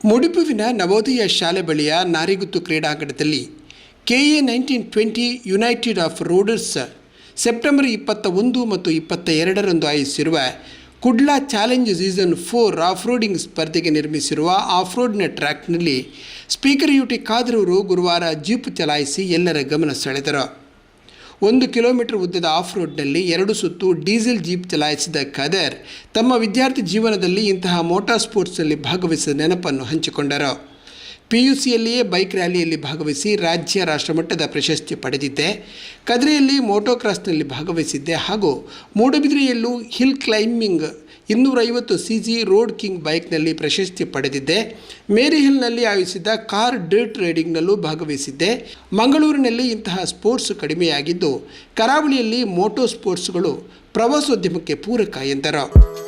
ಮುಡಿಪುವಿನ ನವೋದಯ ಶಾಲೆ ಬಳಿಯ ನಾರಿಗುತ್ತು ಕ್ರೀಡಾಂಗಣದಲ್ಲಿ KA nineteen twenty united off roaders September ಇಪ್ಪತ್ತ ಒಂದು ಮತ್ತು ಇಪ್ಪತ್ತ ಎರಡರಂದು ಆಯೋಜಿಸಿರುವ Kudla challenge season four off roading ಸ್ಪರ್ಧೆಗೆ ನಿರ್ಮಿಸಿರುವ ಆಫ್ ರೋಡ್ನ ಟ್ರ್ಯಾಕ್ನಲ್ಲಿ ಸ್ಪೀಕರ್ ಯುಟಿ ಖಾದ್ರವರು ಗುರುವಾರ ಜೀಪ್ ಚಲಾಯಿಸಿ ಎಲ್ಲರ ಗಮನ ಸೆಳೆದರು. ಒಂದು ಕಿಲೋಮೀಟರ್ ಉದ್ದದ ಆಫ್ ರೋಡ್ನಲ್ಲಿ ಎರಡು ಸುತ್ತು ಡೀಸೆಲ್ ಜೀಪ್ ಚಲಾಯಿಸಿದ ಖದರ್ ತಮ್ಮ ವಿದ್ಯಾರ್ಥಿ ಜೀವನದಲ್ಲಿ ಇಂತಹ ಮೋಟಾರ್ ಸ್ಪೋರ್ಟ್ಸ್ನಲ್ಲಿ ಭಾಗವಹಿಸಿದ ನೆನಪನ್ನು ಹಂಚಿಕೊಂಡರು. ಪಿ ಯು ಸಿಯಲ್ಲಿಯೇ ಬೈಕ್ ರ್ಯಾಲಿಯಲ್ಲಿ ಭಾಗವಹಿಸಿ ರಾಜ್ಯ ರಾಷ್ಟ್ರಮಟ್ಟದ ಪ್ರಶಸ್ತಿ ಪಡೆದಿದ್ದೆ. ಕದ್ರೆಯಲ್ಲಿ ಮೋಟೋಕ್ರಾಸ್ನಲ್ಲಿ ಭಾಗವಹಿಸಿದ್ದೆ ಹಾಗೂ ಮೂಡಬಿದ್ರೆಯಲ್ಲೂ ಹಿಲ್ ಕ್ಲೈಂಬಿಂಗ್ ಇನ್ನೂರೈವತ್ತು ಸಿ ಜಿ ರೋಡ್ ಕಿಂಗ್ ಬೈಕ್ನಲ್ಲಿ ಪ್ರಶಸ್ತಿ ಪಡೆದಿದ್ದೆ. ಮೇರಿ ಹಿಲ್ನಲ್ಲಿ ಆಯೋಜಿಸಿದ್ದ ಕಾರ್ ಡ್ರಿಟ್ ರೈಡಿಂಗ್ನಲ್ಲೂ ಭಾಗವಹಿಸಿದ್ದೆ. ಮಂಗಳೂರಿನಲ್ಲಿ ಇಂತಹ ಸ್ಪೋರ್ಟ್ಸ್ ಕಡಿಮೆಯಾಗಿದ್ದು, ಕರಾವಳಿಯಲ್ಲಿ ಮೋಟೋ ಸ್ಪೋರ್ಟ್ಸ್ಗಳು ಪ್ರವಾಸೋದ್ಯಮಕ್ಕೆ ಪೂರಕ ಎಂದರು.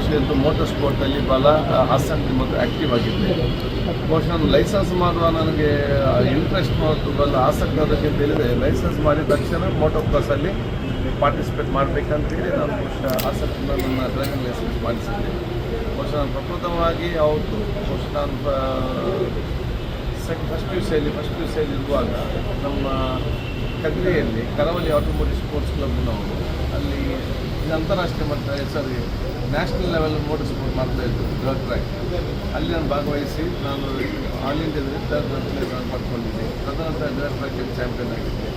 ಬಹುಶಃ ಮೋಟರ್ ಸ್ಪೋರ್ಟಲ್ಲಿ ಬಹಳ ಆಸಕ್ತಿ ಮತ್ತು ಆ್ಯಕ್ಟಿವ್ ಆಗಿದ್ದೆ. ಬಹುಶಃ ಲೈಸೆನ್ಸ್ ಮಾಡುವ ನನಗೆ ಇಂಟ್ರೆಸ್ಟ್ ಮತ್ತು ಬಹಳ ಆಸಕ್ತಿ ಅದಕ್ಕೆ ತಿಳಿದೆ ಲೈಸೆನ್ಸ್ ಮಾಡಿದ ತಕ್ಷಣ ಮೋಟರ್ ಕ್ಲಾಸಲ್ಲಿ ಪಾರ್ಟಿಸಿಪೇಟ್ ಮಾಡಬೇಕಂತೇಳಿ ನಾನು ಬಹುಶಃ ಆಸಕ್ತಿಯಿಂದ ನನ್ನ ಡ್ರೈವಿಂಗ್ ಲೈಸೆನ್ಸ್ ಮಾಡಿಸಿದ್ದೆ. ಬಹುಶಃ ನಾನು ಪ್ರಪ್ರಥಮವಾಗಿ ಅವತ್ತು ಬಹುಶಃ ನಾನು ಸೆಕ್ ಫಸ್ಟ್ ಯು ಸಿಯಲ್ಲಿ ಫಸ್ಟ್ ಯು ಸಿಯಲ್ಲಿ ಇರುವಾಗ ನಮ್ಮ ಕಗ್ರಿಯಲ್ಲಿ ಕರಾವಳಿ ಆಟೋಮೋಟಿವ್ ಸ್ಪೋರ್ಟ್ಸ್ ಕ್ಲಬ್ ನಾವು ಅಲ್ಲಿ ಇದು ಅಂತಾರಾಷ್ಟ್ರೀಯ ಮಟ್ಟ sorry national level motor sport ಮಾಡ್ತಾ ಇದ್ದು ಡ್ರಗ್ ಟ್ರ್ಯಾಕ್ ಅಲ್ಲಿ ನಾನು ಭಾಗವಹಿಸಿ ನಾನು ಆಲ್ ಇಂಡಿಯಾದಲ್ಲಿ ಥರ್ಡ್ ಪ್ಲೇಸ್ ನಾನು ಪಡ್ಕೊಂಡಿದ್ದೆ ತದನಂತರ ಡ್ರಗ್ ಟ್ರ್ಯಾಕ್ ಚಾಂಪಿಯನ್ ಆಗಿದ್ದೆ.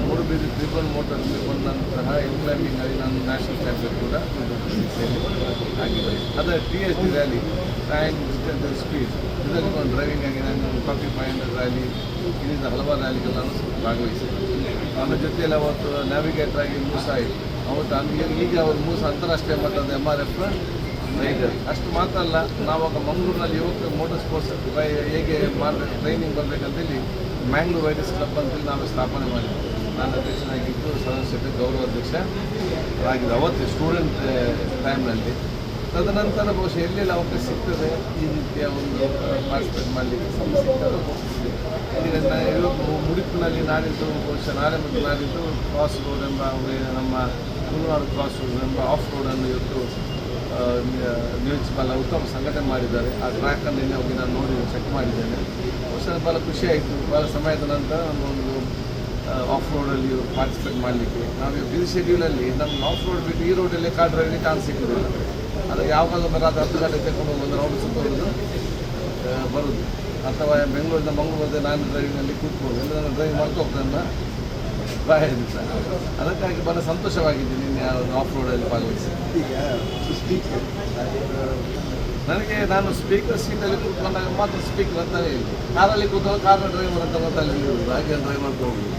ಮೂರು ಬೀದಿ ತ್ರಿಬಲ್ ಮೋಟರ್ ಬಂದಂತಹ ಹಿಲ್ ಕ್ಲೈಂಬಿಂಗ್ ಅಲ್ಲಿ ನಾನು ನ್ಯಾಷನಲ್ ಚಾಂಪಿಯನ್ ಕೂಡ ಆಗಿದೆ ಅದರ T S D rally time distance speed ಇದರಲ್ಲಿ ಒಂದು ಡ್ರೈವಿಂಗ್ ಆಗಿ ನಾನು ಫಾರ್ಟಿ ಫೈವ್ ಹಂಡ್ರೆಡ್ ರ್ಯಾಲಿ ಇಲ್ಲಿಂದ ಹಲವಾರು ರ್ಯಾಲಿಗಳು ನಾನು ಭಾಗವಹಿಸಿದೆ ನನ್ನ ಜೊತೆಯಲ್ಲಿ ಅವತ್ತು ನ್ಯಾವಿಗೇಟರ್ ಆಗಿ ಮೂಸ ಆಯಿತು ಅಲ್ಲಿ ಈಗ ಅವ್ರ ಮೂಸ ಅಂತಾರಾಷ್ಟ್ರೀಯ ಮಟ್ಟದ ಎಂ ಆರ್ ಎಫ್ ರೈಡರ್ ಅಷ್ಟು ಮಾತ್ರ ಅಲ್ಲ ನಾವಾಗ ಮಂಗಳೂರಿನಲ್ಲಿ ಯುವಕ ಮೋಟರ್ ಸ್ಪೋರ್ಟ್ಸ್ ಹೇಗೆ ಮಾಡಬೇಕು ಟ್ರೈನಿಂಗ್ ಬರಬೇಕಂತೇಳಿ ಮ್ಯಾಂಗ್ಳೂರ್ ರೈಡರ್ಸ್ ಕ್ಲಬ್ ಅಂತೇಳಿ ನಾವು ಸ್ಥಾಪನೆ ಮಾಡಿದ್ವಿ. ನಾನು ಅಧ್ಯಕ್ಷನಾಗಿದ್ದು ಸದಸ್ಯತೆ ಗೌರವಾಧ್ಯಕ್ಷ ಆಗಿದೆ ಅವತ್ತು ಸ್ಟೂಡೆಂಟ್ ಟೈಮ್ನಲ್ಲಿ ತದನಂತರ ಬಹುಶಃ ಎಲ್ಲೆಲ್ಲಿ ಅವಕಾಶ ಸಿಗ್ತದೆ, ಈ ರೀತಿಯ ಒಂದು ಪಾರ್ಟಿಸಿಪೇಟ್ ಮಾಡಲಿಕ್ಕೆ ಸಿಗ್ತದೆ ಇವತ್ತು ಮುಡಿಪಿನಲ್ಲಿ ನಾಡಿದ್ದು ಬಹುಶಃ ನಾಳೆ ಮತ್ತು ನಾಡಿದ್ದು ಕ್ರಾಸ್ ರೋಡ್ ಎಂಬ ನಮ್ಮ ತುಳುನಾಡು ಕ್ರಾಸ್ ಎಂಬ ಆಫ್ ರೋಡನ್ನು ಇವತ್ತು ನ್ಯೂಸ್ ಬಹಳ ಉತ್ತಮ ಸಂಘಟನೆ ಮಾಡಿದ್ದಾರೆ. ಆ ಟ್ರ್ಯಾಕನ್ನು ನಿನ್ನೆ ಹೋಗಿ ನಾನು ನೋಡಿ ಚೆಕ್ ಮಾಡಿದ್ದೇನೆ. ವರ್ಷ ಭಾಳ ಖುಷಿ ಆಯಿತು. ಭಾಳ ಸಮಯದ ನಂತರ ನಮ್ಮ ಒಂದು ಆಫ್ ರೋಡಲ್ಲಿ ಪಾರ್ಟಿಸಿಪೇಟ್ ಮಾಡಲಿಕ್ಕೆ. ನಾವು ಬಿಸಿ ಶೆಡ್ಯೂಲಲ್ಲಿ ನಮ್ಮ ಆಫ್ ರೋಡ್ ಬಿಟ್ಟು ಈ ರೋಡಲ್ಲಿ ಕಾರ್ ಡ್ರೈವಿಂಗ್ ಚಾನ್ಸ್ ಸಿಕ್ಕಿಲ್ಲ ಅದು ಯಾವಾಗ ಬರೋದು ಹತ್ತು ಗಂಟೆ ತಗೊಂಡು ಒಂದು ರೌಂಡ್ ಸುತ್ತ ಬರೋದು. ಅಥವಾ ಬೆಂಗಳೂರಿಂದ ಮಂಗಳೂರು ನಾನು ಡ್ರೈವಿಂಗಲ್ಲಿ ಕೂತ್ಕೊಂಡು ಇಲ್ಲ ನಾನು ಡ್ರೈವಿಂಗ್ ಮಾಡ್ತಾ ಬಾಯ ಸರ್. ಅದಕ್ಕಾಗಿ ಬಹಳ ಸಂತೋಷವಾಗಿದೆ ನಿನ್ನೆ ಆಫ್ ರೋಡಲ್ಲಿ ಭಾಗವಹಿಸಿ. ನನಗೆ ನಾನು ಸ್ಪೀಕರ್ ಸೀಟಲ್ಲಿ ಕೂತ್ಕೊಂಡಾಗ ಮಾತ್ರ ಸ್ಪೀಕರ್ ಅಂತಾನೆ ಇಲ್ಲ. ಕಾರಲ್ಲಿ ಕೂತ್ಕೊಂಡು ಕಾರ್ ಡ್ರೈವರ್ ಅಂತ ಗೊತ್ತಾಗಲಿಲ್ಲ ಹಾಗೆ ಡ್ರೈವರ್ ಹೋಗುದು